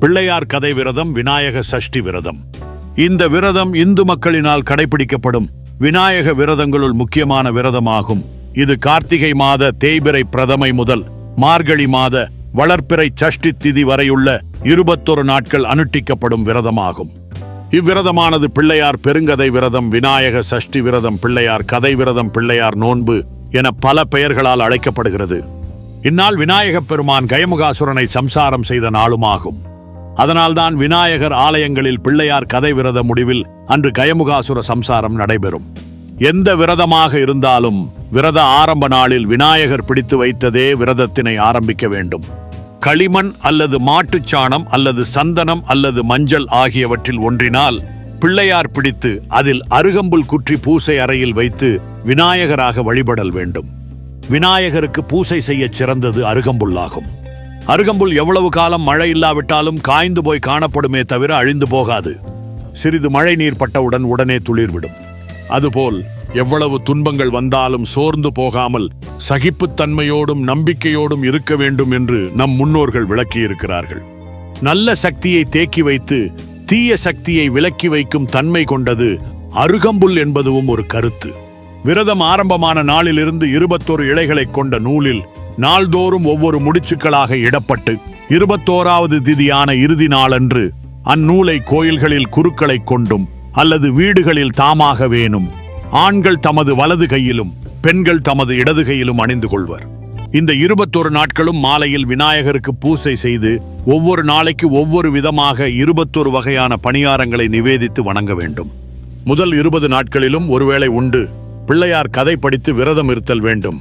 பிள்ளையார் கதை விரதம் விநாயக சஷ்டி விரதம். இந்த விரதம் இந்து மக்களினால் கடைபிடிக்கப்படும் விநாயக விரதங்களுள் முக்கியமான விரதமாகும். இது கார்த்திகை மாத தேய்பிறை பிரதமை முதல் மார்கழி மாத வளர்ப்பிறை சஷ்டி திதி வரையுள்ள இருபத்தொரு நாட்கள் அனுட்டிக்கப்படும் விரதமாகும். இவ்விரதமானது பிள்ளையார் பெருங்கதை விரதம் விநாயக சஷ்டி விரதம் பிள்ளையார் கதை விரதம் பிள்ளையார் நோன்பு என பல பெயர்களால் அழைக்கப்படுகிறது. இந்நாள் விநாயகப் பெருமான் கயமுகாசுரனை சம்சாரம் செய்த நாளுமாகும். அதனால்தான் விநாயகர் ஆலயங்களில் பிள்ளையார் கதை விரத முடிவில் அன்று கயமுகாசுர சம்சாரம் நடைபெறும். எந்த விரதமாக இருந்தாலும் விரத ஆரம்ப நாளில் விநாயகர் பிடித்து வைத்ததே விரதத்தினை ஆரம்பிக்க வேண்டும். களிமண் அல்லது மாட்டுச் சாணம் அல்லது சந்தனம் அல்லது மஞ்சள் ஆகியவற்றில் ஒன்றினால் பிள்ளையார் பிடித்து அதில் அருகம்புல் குற்றி பூசை அறையில் வைத்து விநாயகராக வழிபடல் வேண்டும். விநாயகருக்கு பூசை செய்யச் சிறந்தது அருகம்புல்லாகும். அருகம்புல் எவ்வளவு காலம் மழை இல்லாவிட்டாலும் காய்ந்து போய் காணப்படுமே தவிர அழிந்து போகாது. சிறிது மழை நீர் பட்டவுடன் உடனே துளிர்விடும். அதுபோல் எவ்வளவு துன்பங்கள் வந்தாலும் சோர்ந்து போகாமல் சகிப்புத்தன்மையோடும் நம்பிக்கையோடும் இருக்க வேண்டும் என்று நம் முன்னோர்கள் விளக்கியிருக்கிறார்கள். நல்ல சக்தியை தேக்கி வைத்து தீய சக்தியை விலக்கி வைக்கும் தன்மை கொண்டது அருகம்புல் என்பதுவும் ஒரு கருத்து. விரதம் ஆரம்பமான நாளிலிருந்து இருபத்தோரு இழைகளைக் கொண்ட நூலில் நாள்தோறும் ஒவ்வொரு முடிச்சுக்களாக இடப்பட்டு இருபத்தோராவது திதியான இறுதி நாளன்று அந்நூலை கோயில்களில் குருக்களைக் கொண்டும் அல்லது வீடுகளில் தாமாக வேணும். ஆண்கள் தமது வலது கையிலும் பெண்கள் தமது இடது கையிலும் அணிந்து கொள்வர். இந்த இருபத்தொரு நாட்களும் மாலையில் விநாயகருக்கு பூசை செய்து ஒவ்வொரு நாளைக்கு ஒவ்வொரு விதமாக இருபத்தொரு வகையான பணியாரங்களை நிவேதித்து வணங்க வேண்டும். முதல் இருபது நாட்களிலும் ஒருவேளை உண்டு. பிள்ளையார் கதை படித்து விரதம் இருத்தல் வேண்டும்.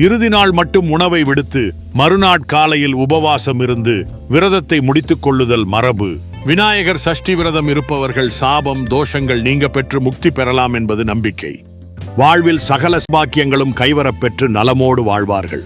இறுதி நாள் மட்டும் உணவை விடுத்து மறுநாட் காலையில் உபவாசம் இருந்து விரதத்தை முடித்துக் கொள்ளுதல் மரபு. விநாயகர் சஷ்டி விரதம் இருப்பவர்கள் சாபம் தோஷங்கள் நீங்க பெற்று முக்தி பெறலாம் என்பது நம்பிக்கை. வாழ்வில் சகல பாக்கியங்களும் கைவரப் பெற்று நலமோடு வாழ்வார்கள்.